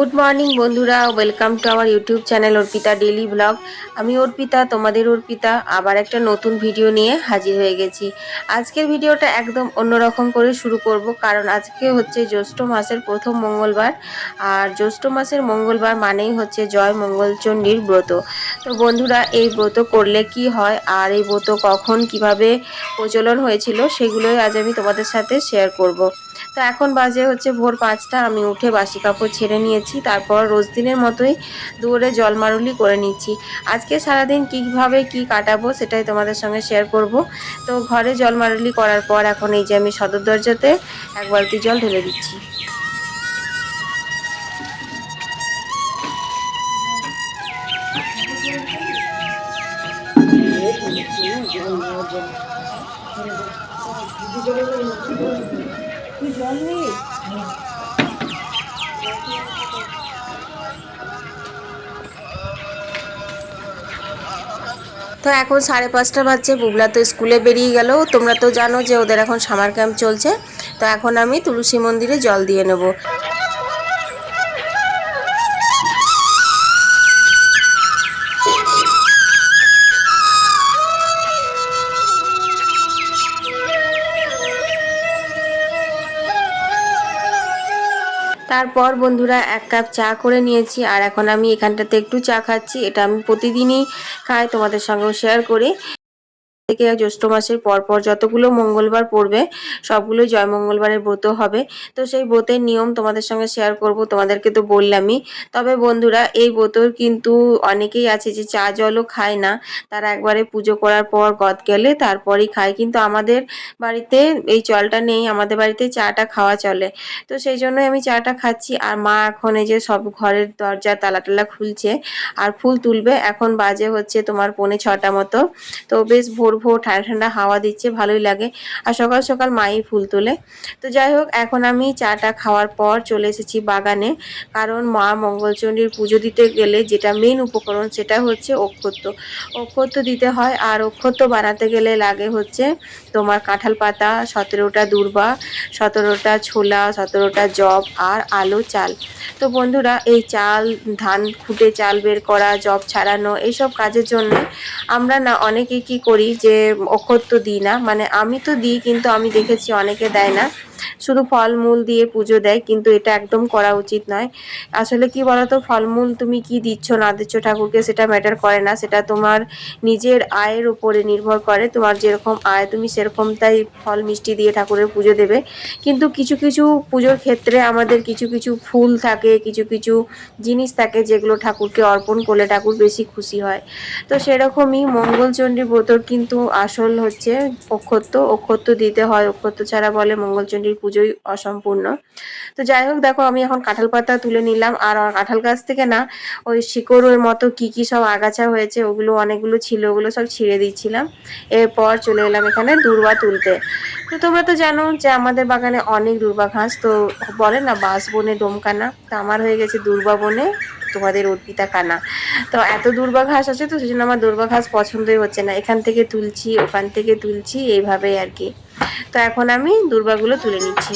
Good morning বন্ধুরা। Welcome to our YouTube channel Arpita daily blog আমি অর্পিতা, তোমাদের অর্পিতা। আবার একটা নতুন ভিডিও নিয়ে হাজির হয়ে গেছি। আজকের ভিডিওটা একদম অন্যরকম করে শুরু করব, কারণ আজকে হচ্ছে জ্যৈষ্ঠ মাসের প্রথম মঙ্গলবার। আর জ্যৈষ্ঠ মাসের মঙ্গলবার মানেই হচ্ছে জয় মঙ্গলচণ্ডীর ব্রত। তো বন্ধুরা, এই ব্রত করলে কি হয়, আর এই ব্রত কখন কীভাবে প্রচলন হয়েছিল, সেগুলোই আজ আমি তোমাদের সাথে শেয়ার করব। তো এখন বাজে হচ্ছে ভোর পাঁচটা, আমি উঠে বাসি কাপড় ছেড়ে নিয়েছি, তারপর রোজ দিনের মতোই দৌড়ে জলমারুলি করে নিচ্ছি। আজকে সারাদিন কীভাবে কি কাটাবো সেটাই তোমাদের সঙ্গে শেয়ার করব। তো ঘরে জলমারুলি করার পর এখন এই যে আমি সদর দরজাতে এক বালতি জল ঢেলে দিচ্ছি। তো এখন সাড়ে পাঁচটা বাজছে, বুবলা তো স্কুলে বেরিয়ে গেল। তোমরা তো জানো যে ওদের এখন সামার ক্যাম্প চলছে। তো এখন আমি তুলসী মন্দিরে জল দিয়ে নেব। তারপর বন্ধুরা এক কাপ চা করে নিয়েছি, আর এখন আমি এখানটাতে একটু চা খাচ্ছি। এটা আমি প্রতিদিনই খাই, তোমাদের সঙ্গেও শেয়ার করি। থেকে জ্যৈষ্ঠ মাসের পরপর যতগুলো মঙ্গলবার পড়বে সবগুলো জয় মঙ্গলবারের ব্রত হবে। তো সেই ব্রতের নিয়ম তোমাদের সঙ্গে শেয়ার করব, তোমাদেরকে তো বললামই। তবে বন্ধুরা, এই ব্রতর কিন্তু অনেকেই আছে যে চা জলও খায় না। তারা একবারে পুজো করার পর গদ গেলে তারপরই খায়। কিন্তু আমাদের বাড়িতে এই চলটা নেই, আমাদের বাড়িতে চাটা খাওয়া চলে। তো সেই জন্যই আমি চাটা খাচ্ছি। আর মা এখন এই যে সব ঘরের দরজা তালা টালা খুলছে। আর ফুল তুলবে। এখন বাজে হচ্ছে তোমার পৌনে ছটা মতো। তো বেশ ভোর ভোর ঠান্ডা ঠান্ডা হাওয়া দিচ্ছে, ভালোই লাগে। আর সকাল সকাল মাই ফুল তোলে। তো যাই হোক, এখন আমি চাটা খাওয়ার পর চলে এসেছি বাগানে। কারণ মা মঙ্গলচণ্ডীর পুজো দিতে গেলে যেটা মেন উপকরণ সেটা হচ্ছে অক্ষত্য। অক্ষত্য দিতে হয়, আর অক্ষত্য বানাতে গেলে লাগে হচ্ছে তোমার কাঁঠাল পাতা, সতেরোটা দূর্বা, সতেরোটা ছোলা, সতেরোটা জব আর আলো চাল। তো বন্ধুরা, এই চাল, ধান খুঁটে চাল বের করা জব ছাড়ানো, এইসব কাজের জন্য আমরা না অনেকে কি করি যে অক্ষত্য দিই না মানে আমি তো দিই কিন্তু আমি দেখেছি অনেকে দেয় না। শুধু ফলমূল দিয়ে পুজো দেয়, কিন্তু এটা একদম করা উচিত নয়। আসলে কি বলতো, ফলমূল তুমি কি দিচ্ছ, না দিচ্ছ ঠাকুরকে সেটা ম্যাটার করে না। সেটা তোমার নিজের আয়ের উপরে নির্ভর করে। তোমার যেরকম আয়, তুমি সেরকম তাই ফল মিষ্টি দিয়ে ঠাকুরের পুজো দেবে। কিন্তু কিছু কিছু পুজোর ক্ষেত্রে আমাদের কিছু কিছু ফুল থাকে, কিছু কিছু জিনিস থাকে যেগুলো ঠাকুরকে অর্পণ করলে ঠাকুর বেশি খুশি হয়। তো সেরকমই মঙ্গলচণ্ডী ব্রতর কিন্তু আসল হচ্ছে অক্ষত্য। অক্ষত্য দিতে হয়, অক্ষত্য ছাড়া বলে মঙ্গলচণ্ডীর পুজোই অসম্পূর্ণ। তো যাই হোক, দেখো আমি এখন কাঁঠাল পাতা তুলে নিলাম। আর কাঁঠাল গাছ থেকে না, ওই শিকড়ের মতো কি কি সব আগাছা হয়েছে, ওগুলো অনেকগুলো ছিল, ওগুলো সব ছিঁড়ে দিচ্ছিলাম। এরপর চলে এলাম এখানে দূর্বা তুলতে। তো তোমরা তো জানো যে আমাদের বাগানে অনেক দূর্বা ঘাস, তো বলে না বাঁশ বনে ডোমকানা তো আমার হয়ে গেছে দূর্বা বনে তোমাদের অর্পিতা কানা। তো এত দুর্বা ঘাস আছে তো সেজন্য আমার দুর্বা ঘাস পছন্দই হচ্ছে না। এখান থেকে তুলছি, ওখান থেকে তুলছি, এইভাবেই আর কি। তো এখন আমি দুর্বাগুলো তুলে নিচ্ছি।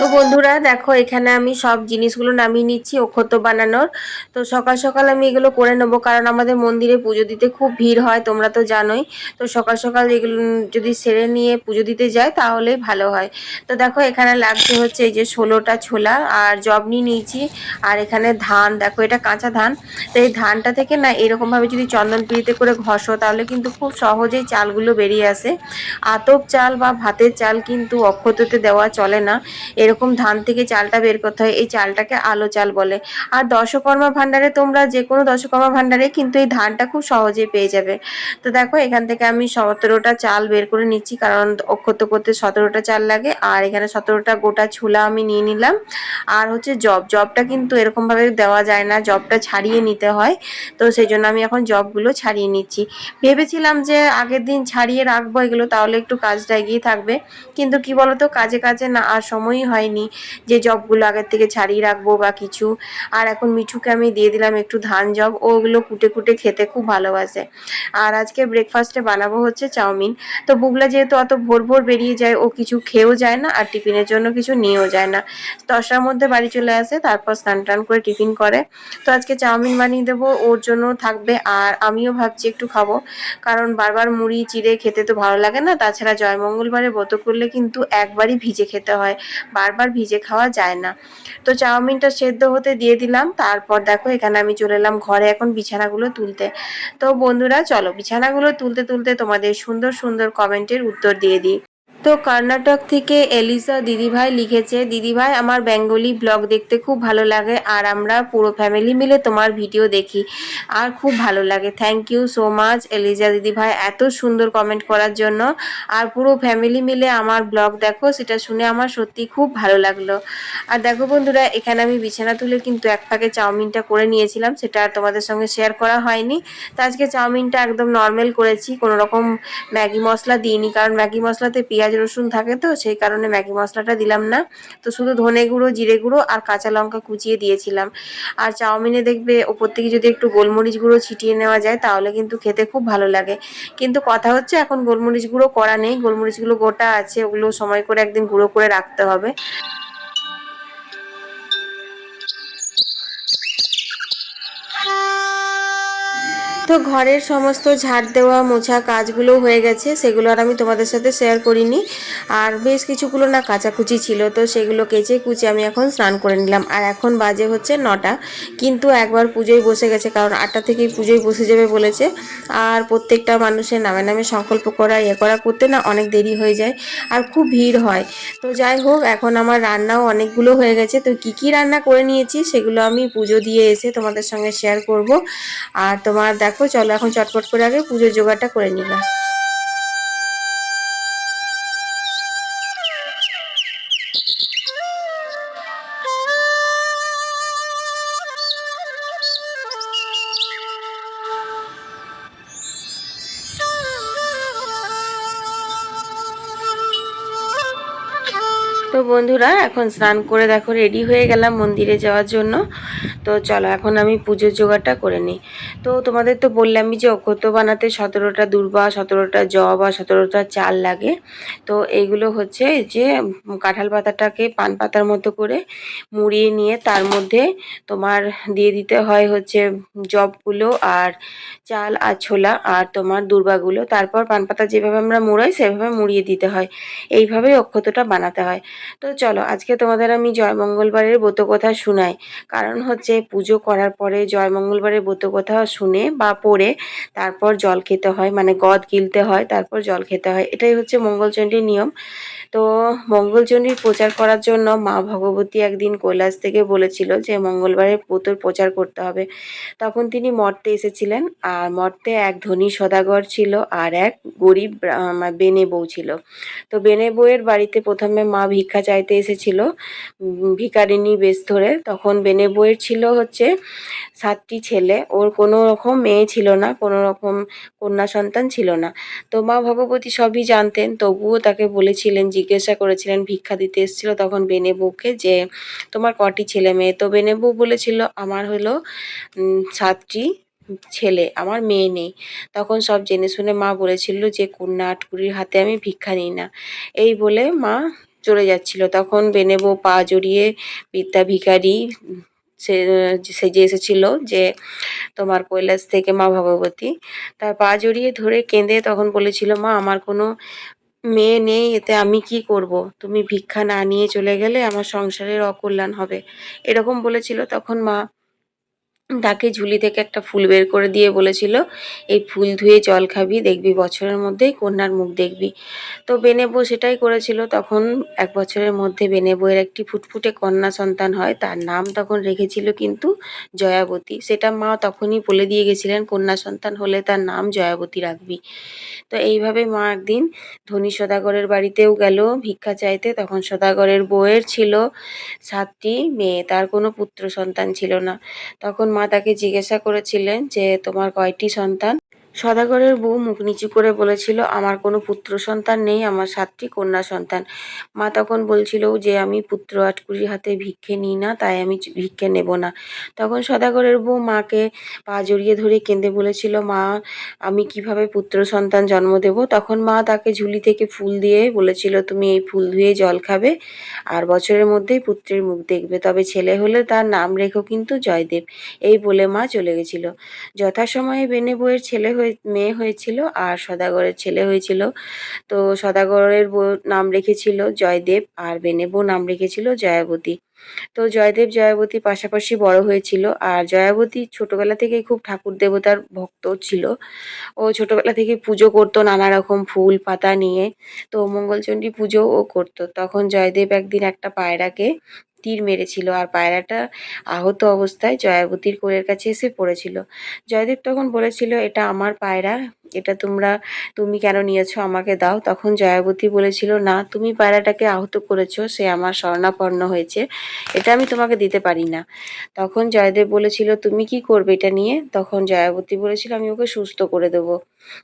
তো বন্ধুরা দেখো, এখানে আমি সব জিনিসগুলো নামিয়ে নিচ্ছি অক্ষত বানানোর। তো সকাল সকাল আমি এগুলো করে নেব, কারণ আমাদের মন্দিরে পুজো দিতে খুব ভিড় হয়, তোমরা তো জানোই। তো সকাল সকাল এগুলো যদি সেরে নিয়ে পুজো দিতে যায় তাহলেই ভালো হয়। তো দেখো, এখানে লাগছে হচ্ছে এই যে ষোলোটা ছোলা আর জব নিয়ে নিয়েছি, আর এখানে ধান, দেখো এটা কাঁচা ধান। তো এই ধানটা থেকে না, এরকমভাবে যদি চন্দন করে ঘষো, তাহলে কিন্তু খুব সহজেই চালগুলো বেরিয়ে আসে। আতপ চাল বা ভাতের চাল কিন্তু অক্ষততে দেওয়া চলে না। এরকম ধান থেকে চালটা বের করতে হয়, এই চালটাকে আলো চাল বলে। আর দশকর্মা ভাণ্ডারে তোমরা যে কোনো দশকর্মা ভাণ্ডারে কিন্তু এই ধানটা খুব সহজেই পেয়ে যাবে। তো দেখো, এখান থেকে আমি সতেরোটা চাল বের করে নিচ্ছি, কারণ অক্ষত করতে সতেরোটা চাল লাগে, আর এখানে সতেরোটা গোটা ছোলা আমি নিয়ে নিলাম। আর হচ্ছে জব, জবটা কিন্তু এরকমভাবে দেওয়া যায় না, জবটা ছাড়িয়ে নিতে হয়। তো সেই জন্য আমি এখন জবগুলো ছাড়িয়ে নিচ্ছি। ভেবেছিলাম যে আগের দিন ছাড়িয়ে রাখব এগুলো, তাহলে একটু কাজটা এগিয়ে থাকবে। কিন্তু কি বলতো, কাজে কাজে না, আর সময়ই হয়নি হয়নি। যে জবগুলো আগের থেকে ছাড়িয়ে রাখব বা কিছু। আর এখন মিঠুকে আমি দিয়ে দিলাম একটু ধান জব। ওগুলো কুটে কুটে খেতে খুব ভালোবাসে। আর আজকে ব্রেকফাস্টে বানাবো হচ্ছে চাউমিন। তো বুগলা যেহেতু অত ভোর ভোর বেরিয়ে যায়, ও কিছু খেয়েও যায় না আর টিফিনের জন্য কিছু নিয়েও যায় না। দশটার মধ্যে বাড়ি চলে আসে, তারপর স্নান টান করে টিফিন করে। তো আজকে চাউমিন বানিয়ে দেবো, ওর জন্য থাকবে। আর আমিও ভাবছি একটু খাব। কারণ বারবার মুড়ি, চিড়ে খেতে তো ভালো লাগে না। তাছাড়া জয়মঙ্গলবারে ব্রত করলে কিন্তু একবারই ভিজে খেতে হয়। বারবার ভিজে খাওয়া যায় না। তো চাউমিনটা সেদ্ধ হতে দিয়ে দিলাম, তারপর দেখো এখানে আমি চলে এলাম ঘরে এখন বিছানাগুলো তুলতে। তো বন্ধুরা, চলো বিছানাগুলো তুলতে তুলতে তোমাদের সুন্দর সুন্দর কমেন্টের উত্তর দিয়ে দিই। তো কর্ণাটক থেকে এলিসা দিদিভাই লিখেছে, দিদিভাই, আমার বেঙ্গলি ব্লগ দেখতে খুব ভালো লাগে আর আমরা পুরো ফ্যামিলি মিলে তোমার ভিডিও দেখি আর খুব ভালো লাগে। Thank you so much Eliza দিদিভাই, এত সুন্দর কমেন্ট করার জন্য। আর পুরো ফ্যামিলি মিলে আমার ব্লগ দেখো, সেটা শুনে আমার সত্যি খুব ভালো লাগল। আর দেখো বন্ধুরা, এখানে আমি বিছানা তুলে কিন্তু এক ফাঁকে চাউমিনটা করে নিয়েছিলাম, সেটা আর তোমাদের সঙ্গে শেয়ার করা হয়নি। তো আজকে চাউমিনটা একদম নর্মাল করেছি, কোনো রকম ম্যাগি মশলা দিইনি, কারণ ম্যাগি মশলাতে পেঁয়াজ রসুন থাকে তো, সেই কারণে ম্যাগি মশলাটা দিলাম না। তো শুধু ধনে গুঁড়ো, জিরে গুঁড়ো আর কাঁচা লঙ্কা কুচিয়ে দিয়েছিলাম। আর চাউমিনে দেখবে ওপর থেকে যদি একটু গোলমরিচ গুঁড়ো ছিটিয়ে নেওয়া যায়, তাহলে কিন্তু খেতে খুব ভালো লাগে। কিন্তু কথা হচ্ছে এখন গোলমরিচ গুঁড়ো করা নেই। গোলমরিচগুলো গোটা আছে, ওগুলো সময় করে একদিন গুঁড়ো করে রাখতে হবে। তো ঘরের সমস্ত ঝাড় দেওয়া, মোছা কাজগুলো হয়ে গেছে, সেগুলো আর আমি তোমাদের সাথে শেয়ার করিনি। আর বেশ কিছুগুলো না কাচাকুচি ছিল, তো সেগুলো কেচে কুচে আমি এখন স্নান করে নিলাম। আর এখন বাজে হচ্ছে নটা, কিন্তু একবার পুজোয় বসে গেছে, কারণ আটটা থেকেই পুজোয় বসে যাবে বলেছে। আর প্রত্যেকটা মানুষের নামে নামে সংকল্প করা ইয়ে করা করতে না অনেক দেরি হয়ে যায়, আর খুব ভিড় হয়। তো যাই হোক, এখন আমার রান্নাও অনেকগুলো হয়ে গেছে। তো কি কি রান্না করে নিয়েছি, সেগুলো আমি পুজো দিয়ে এসে তোমাদের সঙ্গে শেয়ার করব। আর তোমার দেখো চলো এখন চটপট করে আগে পুজোর জোগাড়টা করে নিলাম। বন্ধুরা, এখন স্নান করে দেখো রেডি হয়ে গেলাম মন্দিরে যাওয়ার জন্য। তো চলো, এখন আমি পুজোর জোগাড়টা করে নিই। তো তোমাদের তো বললামই যে অক্ষত বানাতে সতেরোটা দুর্বা, সতেরোটা জব আর সতেরোটা চাল লাগে। তো এইগুলো হচ্ছে যে কাঁঠাল পাতাটাকে পান পাতার মতো করে মুড়িয়ে নিয়ে তার মধ্যে তোমার দিয়ে দিতে হয় হচ্ছে জবগুলো আর চাল আর ছোলা আর তোমার দুর্বাগুলো। তারপর পান পাতা যেভাবে আমরা মুড়াই, সেভাবে মুড়িয়ে দিতে হয়। এইভাবেই অক্ষতটা বানাতে হয়। তো চলো, আজকে তোমাদের আমি জয় মঙ্গলবারের ব্রতকথা শোনাই। কারণ হচ্ছে পুজো করার পরে জয় মঙ্গলবারের ব্রতকথা শুনে বা পড়ে তারপর জল খেতে হয় মানে গদ গিলতে হয়, তারপর জল খেতে হয়। এটাই হচ্ছে মঙ্গলচণ্ডীর নিয়ম। তো মঙ্গলচণ্ডীর প্রচার করার জন্য মা ভগবতী একদিন কৈলাস থেকে বলেছিল যে মঙ্গলবারে ব্রতর প্রচার করতে হবে। তখন তিনি মর্তে এসেছিলেন আর মর্তে এক ধনী সদাগর ছিল আর এক গরিব বেনে বউ ছিল। তো বেনে বউয়ের বাড়িতে প্রথমে মা ভিক্ষা চাইতে এসেছিল উম, ভিখারিনী বেশ ধরে। তখন বেনে বউয়ের ছিল হচ্ছে সাতটি ছেলে। ওর কোনো রকম মেয়ে ছিল না কোনো রকম কন্যা সন্তান ছিল না। তো মা ভগবতী সবই জানতেন তবুও তাকে বলেছিলেন জিজ্ঞাসা করেছিলেন ভিক্ষা দিতে এসেছিল। তখন বেনে বউকে যে তোমার কটি ছেলে মেয়ে? তো বেনে বউ বলেছিল আমার হলো সাতটি ছেলে আমার মেয়ে নেই। তখন সব জেনে শুনে মা বলেছিল যে কন্যা আটকুরির হাতে আমি ভিক্ষা নিই না। এই বলে মা চলে যাচ্ছিল। তখন বেনে বউ পা জড়িয়ে বিদ্যা ভিখারি, সে, সেজে এসেছিল যে, তোমার কৈলাস থেকে মা ভগবতী। তার পা জড়িয়ে ধরে কেঁদে তখন বলেছিল, মা, আমার কোনো মেয়ে নেই, এতে আমি কি করব? তুমি ভিক্ষা না নিয়ে চলে গেলে আমার সংসারের অকল্যাণ হবে। এরকম বলেছিল। তখন মা তাকে ঝুলি থেকে একটা ফুল বের করে দিয়ে বলেছিল, এই ফুল ধুয়ে জল খাবি, দেখবি বছরের মধ্যেই কন্যার মুখ দেখবি। তো বেনে বেনেবো সেটাই করেছিল। তখন এক বছরের মধ্যে বেনেবোয়ের একটি ফুটফুটে কন্যা সন্তান হয়, তার নাম তখন রেখেছিল কিন্তু জয়াবতী। সেটা মা তখনই বলে দিয়ে গেছিলেন, কন্যা সন্তান হলে তার নাম জয়াবতী রাখবি। তো এইভাবে মা একদিন ধনী সদাগরের বাড়িতেও গেল, ভিক্ষা চাইতে। তখন সদাগরের বউয়ের ছিল সাতটি মেয়ে, তার কোনো পুত্র সন্তান ছিল না। তখন মা তাকে জিজ্ঞাসা করেছিলেন যে তোমার কয়টি সন্তান? সদাগরের বউ মুখ নিচু করে বলেছিল, আমার কোনো পুত্র সন্তান নেই, আমার সাতটি কন্যা সন্তান। মা তখন বলছিল যে, আমি পুত্র আটকুরির হাতে ভিক্ষে নিই না, তাই আমি ভিক্ষে নেব না। তখন সদাগরের বউ মাকে পা জড়িয়ে ধরে কেঁদে বলেছিল, মা, আমি কীভাবে পুত্র সন্তান জন্ম দেব? তখন মা তাকে ঝুলি থেকে ফুল দিয়ে বলেছিল, তুমি এই ফুল ধুয়ে জল খাবে, আর বছরের মধ্যেই পুত্রের মুখ দেখবে, তবে ছেলে হলে তার নাম রেখো কিন্তু জয়দেব। এই বলে মা চলে গেছিল। যথাসময়ে বেনে বউয়ের ছেলে হয়ে, মেয়ে হয়েছিল আর সদাগরের ছেলে হয়েছিল। তো সদাগরের নাম রেখেছিল জয়দেব আর বেনে বউ নাম রেখেছিল জয়াবতী। তো জয়দেব, জয়াবতী পাশাপাশি বড় হয়েছিল আর জয়াবতী ছোটবেলা থেকেই খুব ঠাকুর দেবতার ভক্ত ছিল। ও ছোটবেলা থেকে পুজো করতো নানা রকম ফুল পাতা নিয়ে। তো মঙ্গলচণ্ডী পুজো ও করতো। তখন জয়দেব একদিন একটা পায়রাকে তীর মেরেছিল আর পায়রাটা আহত অবস্থায় জয়াবতীর কোলের কাছে এসে পড়েছিল। জয়দেব তখন বলেছিল, এটা আমার পায়রা এটা তোমরা, তুমি কেন নিয়েছো আমাকে দাও। তখন জয়াবতী বলেছিল, না, তুমি পায়রাটাকে আহত করেছ, সে আমার শরণাপন্ন হয়েছে। এটা আমি তোমাকে দিতে পারি না। তখন জয়দেব বলেছিল, তুমি কি করবে এটা নিয়ে? তখন জয়াবতী বলেছিল, আমি ওকে সুস্থ করে দেবো।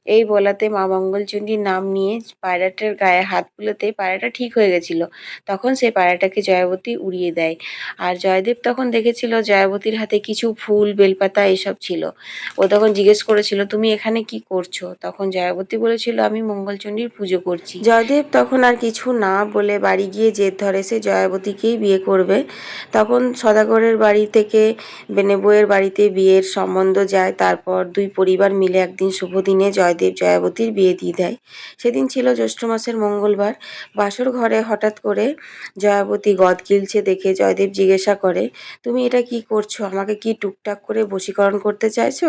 এই বলাতে মা মঙ্গলচণ্ডীর নাম নিয়ে পায়রাটার গায়ে হাত বুলোতে পায়রাটা ঠিক হয়ে গেছিল। তখন সে পায়রাটাকে জয়াবতী উড়িয়ে দেয়। আর জয়দেব তখন দেখেছিল, জয়াবতীর হাতে কিছু ফুল, বেলপাতা, এসব ছিল। ও তখন জিজ্ঞেস করেছিল, তুমি এখানে কি করছ? তখন জয়াবতী বলেছিল, আমি মঙ্গলচণ্ডীর পুজো করছি। জয়দেব তখন আর কিছু না বলে বাড়ি গিয়ে জেদ ধরে সে জয়াবতীকেই বিয়ে করবে। তখন সদাগরের বাড়ি থেকে বেনে বউয়ের বাড়িতে বিয়ের সম্বন্ধ যায়। তারপর দুই পরিবার মিলে একদিন শুভ দিনে জয়দেব জয়াবতীর বিয়ে দিয়ে দেয়। সেদিন ছিল জ্যৈষ্ঠ মাসের মঙ্গলবার। বাসর ঘরে হঠাৎ করে জয়াবতী গদ গিলছে দেখে জয়দেব জিজ্ঞাসা করে, তুমি এটা কি করছ? আমাকে কি টুকটাক করে বশীকরণ করতে চাইছো?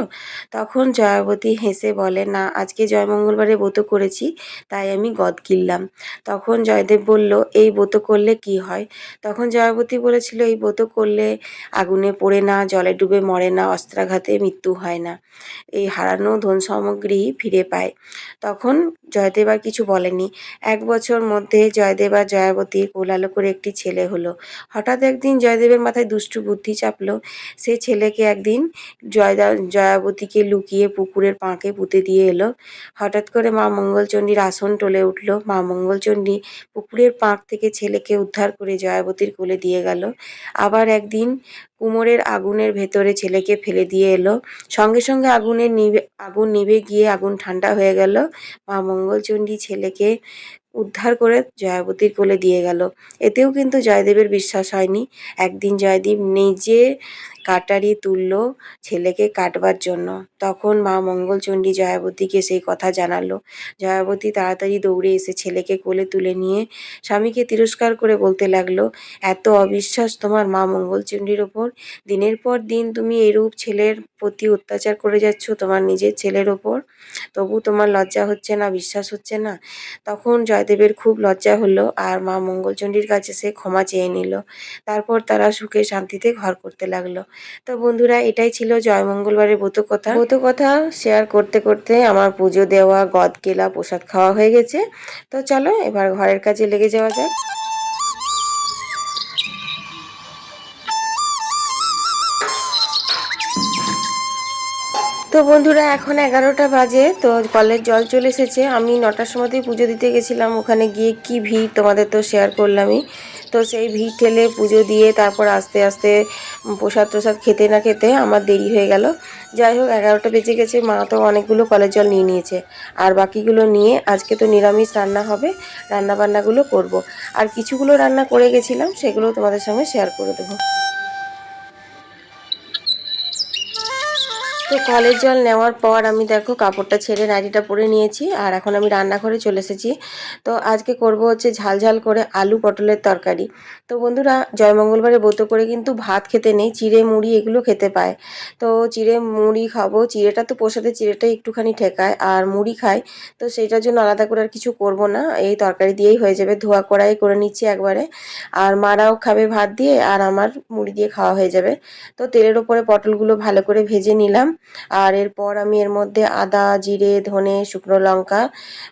তখন জয়াবতী হেসে বলে না, আজকে জয়মঙ্গলবারে ব্রত করেছি, তাই আমি গদ কিনলাম তখন জয়দেব বলল, এই ব্রত করলে কি হয়? তখন জয়াবতী বলেছিল, এই ব্রত করলে আগুনে পড়ে না, জলে ডুবে মরে না, অস্ত্রাঘাতে মৃত্যু হয় না। এই হারানো ধন সামগ্রী ফিরে পায়। তখন জয়দেব আর কিছু বলেনি। এক বছর মধ্যে জয়দেব আর জয়াবতীর কোলালো করে একটি ছেলে হলো। হঠাৎ একদিন জয়দেবের মাথায় দুষ্টু বুদ্ধি চাপলো। সে ছেলেকে একদিন জয়দা, জয়াবতীকে লুকিয়ে পুকুরের পাঁকে পুঁতে দিয়ে এলো। হঠাৎ করে মা মঙ্গলচণ্ডীর আসন টলে উঠল। মা মঙ্গলচণ্ডী পুকুরের পাঁক থেকে ছেলেকে উদ্ধার করে জয়াবতীর কোলে দিয়ে গেল। আবার একদিন কুমোরের আগুনের ভেতরে ছেলেকে ফেলে দিয়ে এলো। সঙ্গে সঙ্গে আগুনের নিভে আগুন নিভে গিয়ে আগুন ঠান্ডা হয়ে গেল। মা মঙ্গলচণ্ডী ছেলেকে উদ্ধার করে জয়াবতীর কোলে দিয়ে গেল। এতেও কিন্তু জয়দেবের বিশ্বাস হয়নি। একদিন জয়দেব নিজে কাটারি তুলল ছেলেকে কাটবার জন্য। তখন মা মঙ্গলচণ্ডী জয়াবতীকে সেই কথা জানালো। জয়াবতী তাড়াতাড়ি দৌড়ে এসে ছেলেকে কোলে তুলে নিয়ে স্বামীকে তিরস্কার করে বলতে লাগল, এত অবিশ্বাস তোমার মা মঙ্গলচণ্ডীর ওপর। দিনের পর দিন তুমি এরূপ ছেলের প্রতি অত্যাচার করে যাচ্ছ তোমার নিজের ছেলের ওপর, তবু তোমার লজ্জা হচ্ছে না, বিশ্বাস হচ্ছে না। তখন জয়দেবের খুব লজ্জা হলো আর মা মঙ্গলচণ্ডীর কাছে সে ক্ষমা চেয়ে নিল। তারপর তারা সুখে শান্তিতে ঘর করতে লাগল। তো বন্ধুরা, এটাই ছিল জয় মঙ্গলবারের ব্রত কথা ব্রত কথা শেয়ার করতে করতে আমার পুজো দেওয়া, গদ কেলা, প্রসাদ খাওয়া হয়ে গেছে। তো চলো এবার ঘরের কাজে লেগে যাওয়া যাক। তো বন্ধুরা, এখন এগারোটা বাজে, তো কলের জল চলে এসেছে। আমি নটার সময়তেই পুজো দিতে গেছিলাম, ওখানে গিয়ে কি ভিড় তোমাদের তো শেয়ার করলামই। তো সেই ভিড় ঠেলে পুজো দিয়ে তারপর আস্তে আস্তে প্রসাদ প্রসাদ খেতে না খেতে আমার দেরি হয়ে গেল। যাই হোক, এগারোটা বেজে গেছে, মা তো অনেকগুলো কলের জল নিয়ে নিয়েছে। আর বাকিগুলো নিয়ে আজকে তো নিরামিষ রান্না হবে রান্না বান্নাগুলো করব। আর কিছুগুলো রান্না করে গেছিলাম, সেগুলো তোমাদের সঙ্গে শেয়ার করে দেবো। তো কলের জল নেওয়ার পর আমি দেখো কাপড়টা ছেড়ে নাইটিটা পরে নিয়েছি, আর এখন আমি রান্নাঘরে চলে এসেছি। তো আজকে করব হচ্ছে ঝাল ঝাল করে আলু পটলের তরকারি। তো বন্ধুরা জয়মঙ্গলবারে ব্রত করে কিন্তু ভাত খেতে নেই, চিড়ে মুড়ি এগুলো খেতে পায়। তো চিড়ে মুড়ি খাব, চিড়েটা তো প্রসাদে চিড়েটা একটুখানি ঠেকায়, আর মুড়ি খায় তো সেইটার জন্য আলাদা করে আর কিছু করব না, এই তরকারি দিয়েই হয়ে যাবে। ধোয়া কড়াই করে নিচ্ছি একবারে, আর মারাও খাবে ভাত দিয়ে, আর আমার মুড়ি দিয়ে খাওয়া হয়ে যাবে। তো তেলের ওপরে পটলগুলো ভালো করে ভেজে নিলাম। আর এরপর আমি এর মধ্যে আদা, জিরে, ধনে, শুকনো লঙ্কা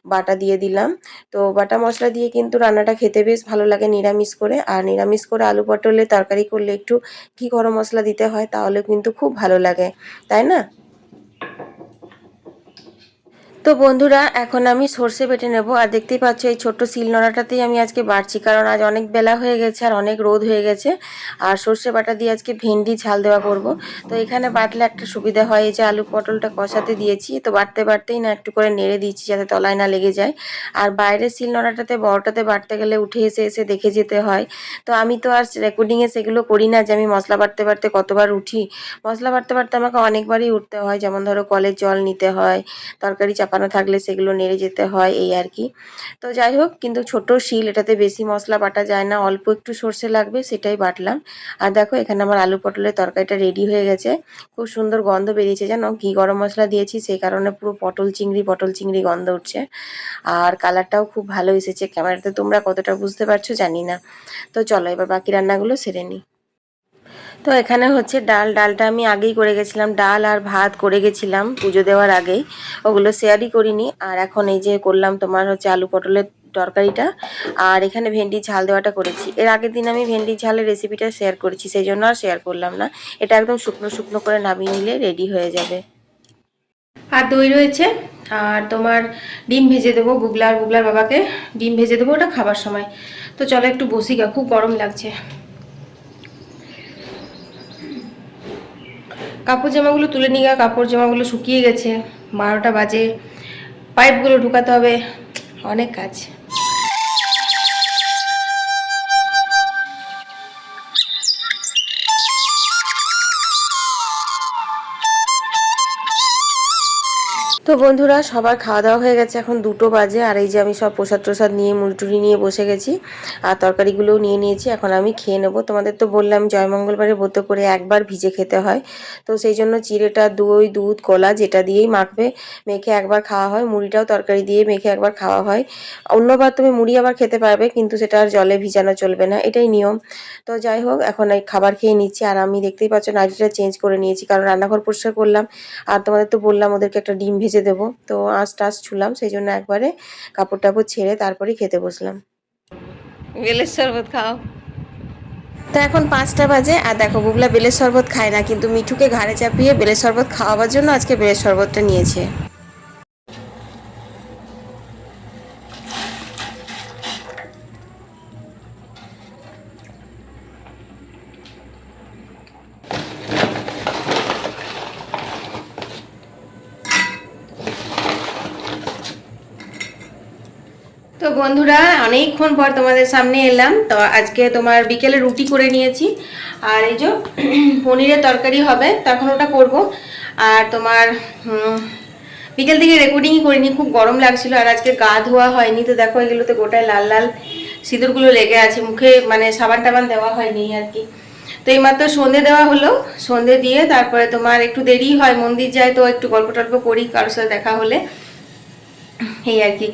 বাটা দিয়ে দিলাম। তো বাটা মশলা দিয়ে কিন্তু রান্নাটা খেতে বেশ ভালো লাগে নিরামিষ করে। আর নিরামিষ করে আলু পটলে তরকারি করলে একটু ঘি গরম মশলা দিতে হয় তাহলে কিন্তু খুব ভালো লাগে। তাই না? তো বন্ধুরা, এখন আমি সর্ষে বেটে নেব। আর দেখতেই পাচ্ছ, এই ছোট্ট শিলনোড়াটাতেই আমি আজকে বাড়ছি, কারণ আজ অনেক বেলা হয়ে গেছে আর অনেক রোদ হয়ে গেছে। আর সর্ষে বাটা দিয়ে আজকে ভেন্ডি ঝাল দেওয়া করব। তো এখানে বাটলে একটা সুবিধা হয়, এই যে আলু পটলটা কষাতে দিয়েছি, তো বাটতে বাটতেই না একটু করে নেড়ে দিচ্ছি যাতে তলায় না লেগে যায়। আর বাইরের শিলনোড়াটাতে বড়টাতে বাটতে গেলে উঠে এসে এসে দেখে যেতে হয়। তো আমি তো আর রেকর্ডিংয়ে সেগুলো করি না যে আমি মশলা বাটতে বাটতে কতবার উঠি। মশলা বাটতে বাটতে আমাকে অনেকবারই উঠতে হয়, যেমন ধরো কলের জল নিতে হয়, তরকারি চাপানো থাকলে সেগুলো নেড়ে যেতে হয়, এই আর কি। তো যাই হোক, কিন্তু ছোট শিল, এটাতে বেশি মশলা বাটা যায় না, অল্প একটু সর্ষে লাগবে সেটাই বাটলাম। আর দেখো, এখানে আমার আলু পটলের তরকারিটা রেডি হয়ে গেছে। খুব সুন্দর গন্ধ বেরিয়েছে, জানো? ঘি গরম মশলা দিয়েছি, সেই কারণে পুরো পটল চিংড়ি পটল চিংড়ি গন্ধ উঠছে। আর কালারটাও খুব ভালো এসেছে, ক্যামেরাতে তোমরা কতটা বুঝতে পারছ জানি না। তো চলো, এবার বাকি রান্নাগুলো সেরে নিই। তো এখানে হচ্ছে ডাল, ডালটা আমি আগেই করে গেছিলাম। ডাল আর ভাত করে গেছিলাম পুজো দেওয়ার আগেই। ওগুলো শেয়ারই করিনি। আর এখন এই যে করলাম তোমার হচ্ছে আলু পটলের তরকারিটা। আর এখানে ভেন্ডি ঝাল দেওয়াটা করেছি। এর আগের দিন আমি ভেন্ডি ঝালের রেসিপিটা শেয়ার করেছি, সেই জন্য আর শেয়ার করলাম না। এটা একদম শুকনো শুকনো করে নামিয়ে নিলে রেডি হয়ে যাবে। আর দই রয়েছে। আর তোমার ডিম ভেজে দেবো বুগলা আর বুগলার বাবাকে। ডিম ভেজে দেবো ওটা খাবার সময়। তো চলো একটু বসি গা, খুব গরম লাগছে। কাপড় জামাগুলো তুলে নিয়ে কাপড় জামাগুলো শুকিয়ে গেছে, বারোটা বাজে পাইপগুলো ঢুকাতে হবে, অনেক কাজ। তো বন্ধুরা, সবার খাওয়া দাওয়া হয়ে গেছে। এখন দুটো বাজে, আর এই যে আমি সব প্রসাদ প্রসাদ নিয়ে, মুড়িটুড়ি নিয়ে বসে গেছি, আর তরকারিগুলোও নিয়ে নিয়েছি। এখন আমি খেয়ে নেব। তোমাদের তো বললাম জয়মঙ্গলবারে ব্রত করে একবার ভিজে খেতে হয়। তো সেই জন্য চিড়েটা, দই, দুধ, কলা যেটা দিয়েই মাখবে, মেখে একবার খাওয়া হয়। মুড়িটাও তরকারি দিয়ে মেখে একবার খাওয়া হয়। অন্যবার তুমি মুড়ি আবার খেতে পারবে, কিন্তু সেটা আর জলে ভিজানো চলবে না। এটাই নিয়ম। তো যাই হোক, এখন এই খাবার খেয়ে নিচ্ছি। আর আমি দেখতেই পাচ্ছ, নাইটিটা চেঞ্জ করে নিয়েছি, কারণ রান্নাঘর পরিষ্কার করলাম। আর তোমাদের তো বললাম, ওদেরকে একটা ডিম ভেজে দেবো। তো আঁচ টাচ ছুলাম সেই জন্য একবারে কাপড় টাপড় ছেড়ে তারপরে খেতে বসলাম। বেলের শরবত খাও। তো এখন পাঁচটা বাজে আর দেখো বুবলা বেলের শরবত খায় না কিন্তু মিঠুকে ঘাড়ে চাপিয়ে বেলের শরবত খাওয়াবার জন্য আজকে বেলের শরবতটা নিয়েছে। তো বন্ধুরা, অনেকক্ষণ পর তোমাদের সামনে এলাম। তো আজকে তোমার বিকেলে রুটি করে নিয়েছি। আর এই যে পনিরের তরকারি হবে, তখন ওটা করব। আর তোমার বিকেল থেকে রেকর্ডিংই করিনি, খুব গরম লাগছিল। আর আজকে গা ধোয়া হয়নি, তো দেখো এগুলোতে গোটায় লাল লাল সিঁদুরগুলো লেগে আছে। মুখে মানে সাবান টাবান দেওয়া হয়নি আর কি। তো এইমাত্র সন্ধে দেওয়া হলো। সন্ধে দিয়ে তারপরে তোমার একটু দেরি হয়, মন্দির যায় তো একটু গল্প টল্প করি, কারোর সাথে দেখা হলে। এই আর কি।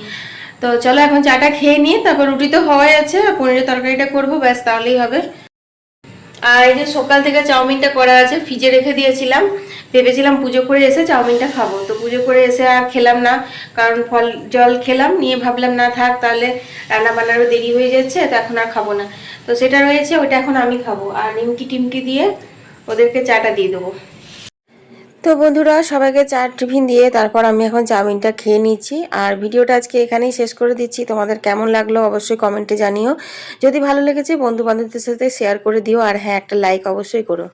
তো চলো এখন চাটা খেয়ে নিই তারপর রুটি তো হওয়াই আছে পনিরের তরকারিটা করব, ব্যাস তাহলেই হবে। আর এই যে সকাল থেকে চাউমিনটা করা আছে, ফ্রিজে রেখে দিয়েছিলাম, ভেবেছিলাম পুজো করে এসে চাউমিনটা খাব। তো পুজো করে এসে আর খেলাম না, কারণ ফল, জল খেলাম, নিয়ে ভাবলাম না থাক, তাহলে রান্না বান্নারও দেরি হয়ে যাচ্ছে, তো এখন আর খাব না। তো সেটা রয়েছে ওটা এখন আমি খাব। আর নিমকি টিমকি দিয়ে ওদেরকে চাটা দিয়ে দেবো। তো বন্ধুরা, সবাইকে চা টিফিন দিয়ে তারপর আমি এখন চাউমিনটা খেয়ে নিচ্ছি। আর ভিডিওটা আজকে এখানেই শেষ করে দিচ্ছি। তোমাদের কেমন লাগল অবশ্যই কমেন্টে জানিও। যদি ভালো লেগেছে বন্ধু বান্ধবদের সাথে শেয়ার করে দিও। আর হ্যাঁ একটা লাইক অবশ্যই করো।